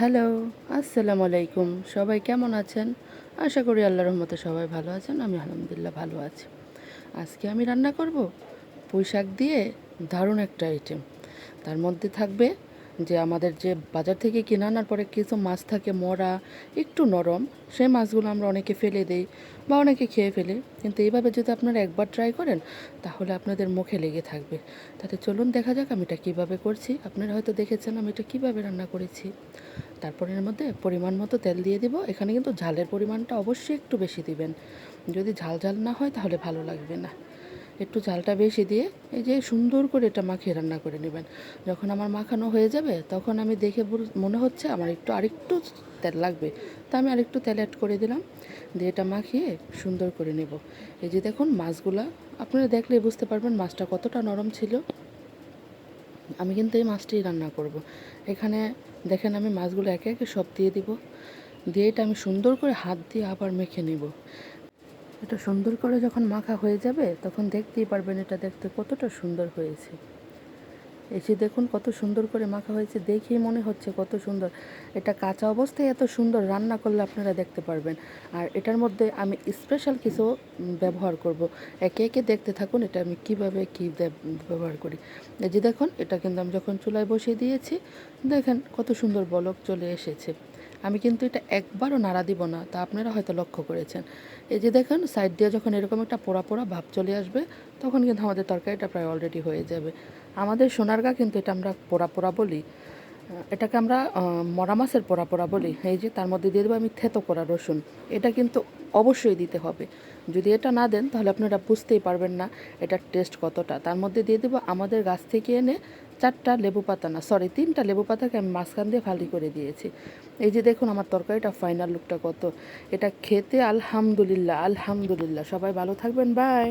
Hello, আসসালামু আলাইকুম। সবাই কেমন আছেন? আশা করি আল্লাহ রহমতে সবাই ভালো আছেন, আমি আলহামদুলিল্লাহ ভালো আছি। আজকে আমি রান্না করব পুঁই শাক দিয়ে দারুণ একটা আইটেম তার মধ্যে থাকবে যে আমাদের যে বাজার থেকে কিনে আনার পরে কিছু মাছ থাকে, মরা, একটু নরম, সেই মাছগুলো আমরা অনেকে ফেলে দিই বা অনেকে খেয়ে ফেলি। কিন্তু এইভাবে যদি আপনারা একবার ট্রাই করেন, তাহলে আপনাদের মুখে লেগে থাকবে। তাতে চলুন দেখা যাক আমি এটা কীভাবে করছি। আপনারা হয়তো দেখেছেন আমি এটা কীভাবে রান্না করেছি। তারপরে এর মধ্যে পরিমাণ মতো তেল দিয়ে দিব। এখানে কিন্তু ঝালের পরিমাণটা অবশ্যই একটু বেশি দিবেন। যদি ঝাল ঝাল না হয় তাহলে ভালো লাগবে না। একটু ঝালটা বেশি দিয়ে এই যে সুন্দর করে এটা মাখিয়ে রান্না করে নেবেন। যখন আমার মাখানো হয়ে যাবে তখন আমি দেখে মনে হচ্ছে আমার একটু আরেকটু তেল লাগবে। তা আমি আরেকটু তেল অ্যাড করে দিলাম। দিয়ে এটা মাখিয়ে সুন্দর করে নেব। এই যে দেখুন মাছগুলা, আপনারা দেখলে বুঝতে পারবেন মাছটা কতটা নরম ছিল। আমি কিন্তু এই মাছটি রান্না করব। এখানে দেখেন আমি মাছগুলো একে একে সব দিয়ে দিব। দিয়ে এটা আমি সুন্দর করে হাত দিয়ে আবার মেখে নেব। এটা সুন্দর করে যখন মাখা হয়ে যাবে, তখন দেখতেই পারবেন এটা দেখতে কতটা সুন্দর হয়েছে। এই যে দেখুন কত সুন্দর করে মাখা হয়েছে, দেখেই মনে হচ্ছে কত সুন্দর। এটা কাঁচা অবস্থায় এত সুন্দর রান্না করলে আপনারা দেখতে পারবেন। আর এটার মধ্যে আমি স্পেশাল কিছু ব্যবহার করব। একে একে দেখতে থাকুন এটা আমি কীভাবে কি ব্যবহার করি। এই যে দেখুন, এটা কিন্তু আমি যখন চুলায় বসিয়ে দিয়েছি, দেখেন কত সুন্দর বলক চলে এসেছে। আমি কিন্তু এটা একবারও নাড়া দিব না, তা আপনারা হয়তো লক্ষ্য করেছেন। এই যে দেখেন সাইড দিয়ে যখন এরকম একটা পোড়া পোড়া ভাব চলে আসবে, তখন কিন্তু আমাদের তরকারিটা প্রায় অলরেডি হয়ে যাবে। আমাদের সোনারগা কিন্তু এটা আমরা পোড়া পোড়া বলি। এটাকে আমরা মরা মাছের পোড়া পোড়া বলি। এই যে তার মধ্যে দিয়ে দেবো আমি থেতো করা রসুন। এটা কিন্তু অবশ্যই দিতে হবে। যদি এটা না দেন, তাহলে আপনারা বুঝতেই পারবেন না এটার টেস্ট কতটা। তার মধ্যে দিয়ে দেবো আমাদের গাছ থেকে এনে চারটা লেবু পাতা না সরি তিনটা লেবু পাতাকে আমি মাঝখান দিয়ে ফালি করে দিয়েছি। এই যে দেখুন আমার তরকারিটা ফাইনাল লুকটা কত। এটা খেতে আলহামদুলিল্লাহ আলহামদুলিল্লাহ। সবাই ভালো থাকবেন বাই